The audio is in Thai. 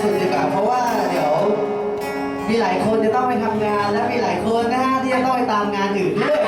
สุดดีกว่าเพราะว่าเดี๋ยว มีหลายคนจะต้องไปทำงานและมีหลายคนนะฮะที่จะต้องไปตามงานอื่นด้วย